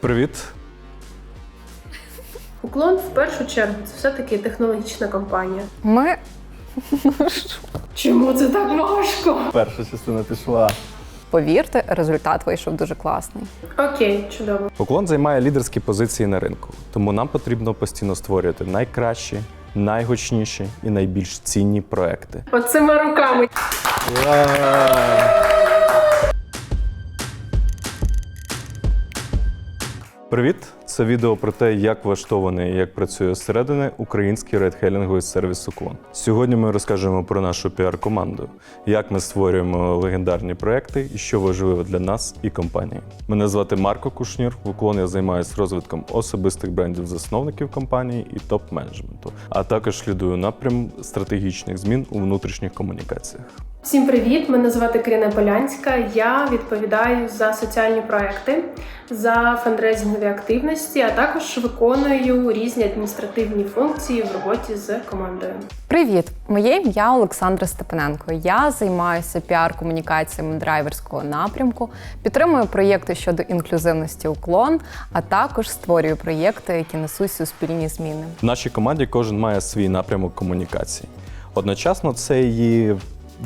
Привіт. Уклон в першу чергу це все-таки технологічна компанія. Ми Чому це так важко? Перша частина пішла. повірте, результат вийшов дуже класний. Окей, чудово. Уклон займає лідерські позиції на ринку, тому нам потрібно постійно створювати найкращі, найгучніші і найбільш цінні проекти. Оцими руками. Привіт! Це відео про те, як влаштований і як працює зсередини український редхелінговий сервіс Уклон. Сьогодні ми розкажемо про нашу піар-команду, як ми створюємо легендарні проекти і що важливо для нас і компанії. Мене звати Марко Кушнір. В Уклон я займаюся розвитком особистих брендів засновників компанії і топ-менеджменту, а також слідую напрям стратегічних змін у внутрішніх комунікаціях. Всім привіт! Мене звати Каріна Полянська. Я відповідаю за соціальні проекти, за фандрейзингові активності, а також виконую різні адміністративні функції в роботі з командою. Привіт! Моє ім'я Олександра Степаненко. Я займаюся піар-комунікаціями драйверського напрямку, підтримую проєкти щодо інклюзивності уклон, а також створюю проєкти, які несуть суспільні зміни. В нашій команді кожен має свій напрямок комунікації. Одночасно, це і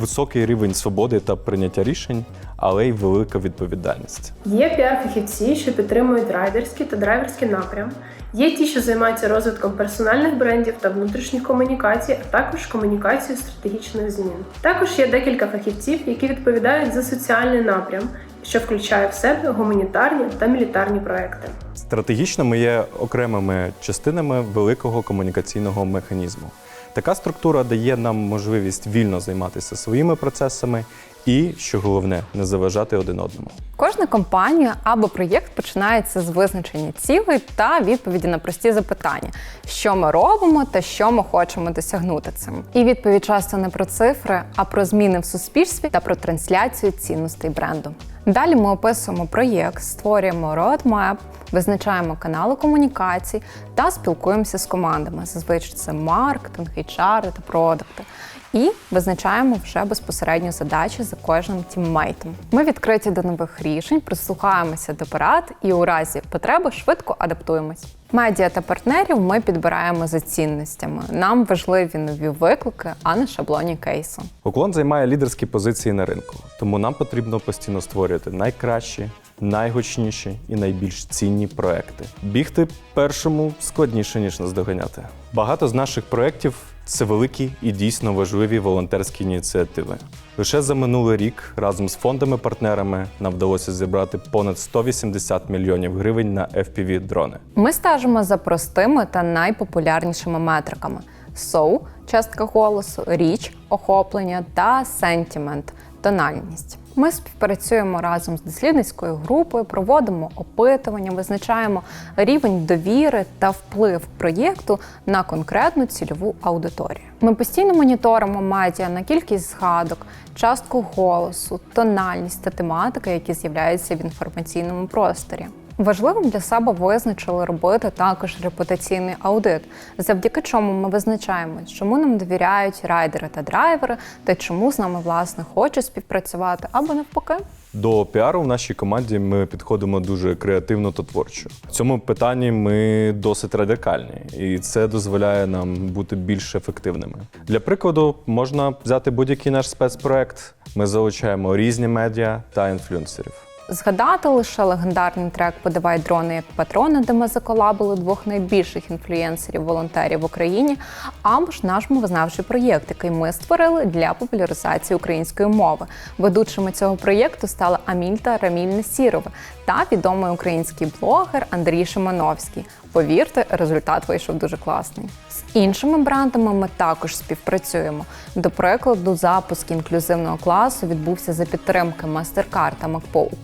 високий рівень свободи та прийняття рішень, але й велика відповідальність. Є піар-фахівці, що підтримують райдерський та драйверський напрям. Є ті, що займаються розвитком персональних брендів та внутрішніх комунікацій, а також комунікацією стратегічних змін. Також є декілька фахівців, які відповідають за соціальний напрям, що включає в себе гуманітарні та мілітарні проекти. Стратегічно ми є окремими частинами великого комунікаційного механізму. Така структура дає нам можливість вільно займатися своїми процесами і, що головне, не заважати один одному. Кожна компанія або проєкт починається з визначення цілей та відповіді на прості запитання, що ми робимо та що ми хочемо досягнути цим. І відповідь часто не про цифри, а про зміни в суспільстві та про трансляцію цінностей бренду. Далі ми описуємо проєкт, створюємо roadmap, визначаємо канали комунікацій та спілкуємося з командами. Зазвичай це маркетинг, HR та продукти. І визначаємо вже безпосередньо задачі за кожним тіммейтом. Ми відкриті до нових рішень, прислухаємося до порад і у разі потреби швидко адаптуємось. Медіа та партнерів ми підбираємо за цінностями. Нам важливі нові виклики, а не шаблонні кейси. Уклон займає лідерські позиції на ринку, тому нам потрібно постійно створювати найкращі, найгучніші і найбільш цінні проекти. Бігти першому складніше ніж наздоганяти. Багато з наших проєктів це великі і дійсно важливі волонтерські ініціативи. Лише за минулий рік разом з фондами-партнерами нам вдалося зібрати понад 180 мільйонів гривень на fpv дрони. Ми стежимо за простими та найпопулярнішими метриками: SOU – частка голосу, річ, охоплення та сентімент тональність. Ми співпрацюємо разом з дослідницькою групою, проводимо опитування, визначаємо рівень довіри та вплив проєкту на конкретну цільову аудиторію. Ми постійно моніторимо медіа на кількість згадок, частку голосу, тональність та тематики, які з'являються в інформаційному просторі. Важливим для себе визначили робити також репутаційний аудит, завдяки чому ми визначаємо, чому нам довіряють райдери та драйвери, та чому з нами власне хочуть співпрацювати або навпаки. До піару в нашій команді ми підходимо дуже креативно та творчо. В цьому питанні ми досить радикальні, і це дозволяє нам бути більш ефективними. Для прикладу, можна взяти будь-який наш спецпроект. Ми залучаємо різні медіа та інфлюенсерів. Згадати лише легендарний трек Подавай дрони як патрони, де ми заколабили двох найбільших інфлюенсерів-волонтерів в Україні, або ж наш мовознавчий проєкт, який ми створили для популяризації української мови. Ведучими цього проєкту стали Аміль та Раміль Несірова та відомий український блогер Андрій Шимановський. Повірте, результат вийшов дуже класний. З іншими брендами ми також співпрацюємо. До прикладу, запуск інклюзивного класу відбувся за підтримки MasterCard та МакПо у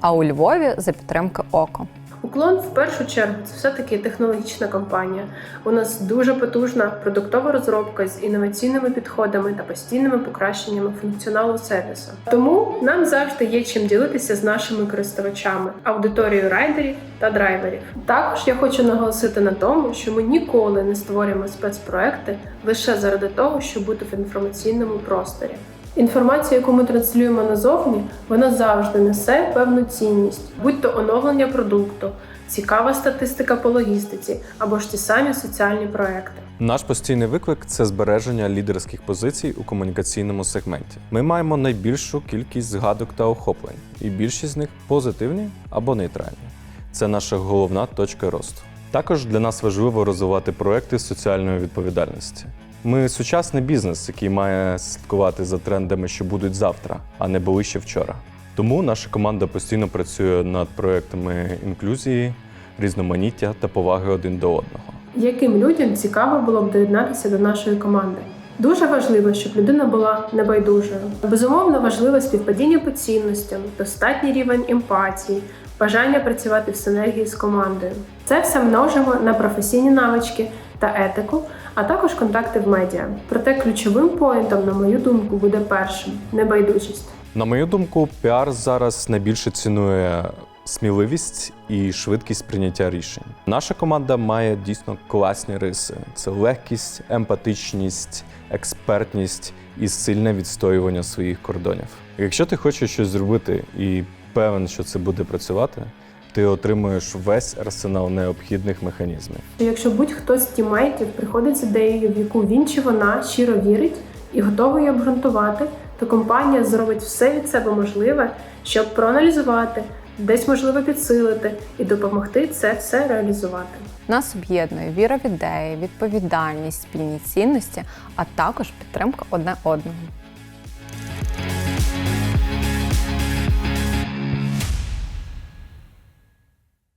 а у Львові за підтримки ОКО. Уклон в першу чергу це все-таки технологічна компанія. У нас дуже потужна продуктова розробка з інноваційними підходами та постійними покращеннями функціоналу сервісу. Тому нам завжди є чим ділитися з нашими користувачами, аудиторією райдерів та драйверів. Також я хочу наголосити на тому, що ми ніколи не створюємо спецпроекти лише заради того, щоб бути в інформаційному просторі. Інформація, яку ми транслюємо назовні, вона завжди несе певну цінність, будь то оновлення продукту, цікава статистика по логістиці або ж ті самі соціальні проекти. Наш постійний виклик це збереження лідерських позицій у комунікаційному сегменті. Ми маємо найбільшу кількість згадок та охоплень, і більшість з них позитивні або нейтральні. Це наша головна точка росту. Також для нас важливо розвивати проекти соціальної відповідальності. Ми сучасний бізнес, який має слідкувати за трендами, що будуть завтра, а не були ще вчора. Тому наша команда постійно працює над проектами інклюзії, різноманіття та поваги один до одного. Яким людям цікаво було б доєднатися до нашої команди? Дуже важливо, щоб людина була небайдужою. Безумовно, важливе співпадіння по цінностям, достатній рівень емпатії, бажання працювати в синергії з командою. Це все множимо на професійні навички та етику, а також контакти в медіа. Проте ключовим поінтом, на мою думку, буде першим небайдужість. На мою думку, піар зараз найбільше цінує сміливість і швидкість прийняття рішень. Наша команда має дійсно класні риси: це легкість, емпатичність, експертність і сильне відстоювання своїх кордонів. Якщо ти хочеш щось зробити і певен, що це буде працювати, ти отримуєш весь арсенал необхідних механізмів. Якщо будь-хто з тімейтів приходить з ідеєю, в яку він чи вона щиро вірить і готовий її обґрунтувати, то компанія зробить все від себе можливе, щоб проаналізувати, десь можливо підсилити і допомогти це все реалізувати. Нас об'єднує віра в ідеї, відповідальність, спільні цінності, а також підтримка одне одного.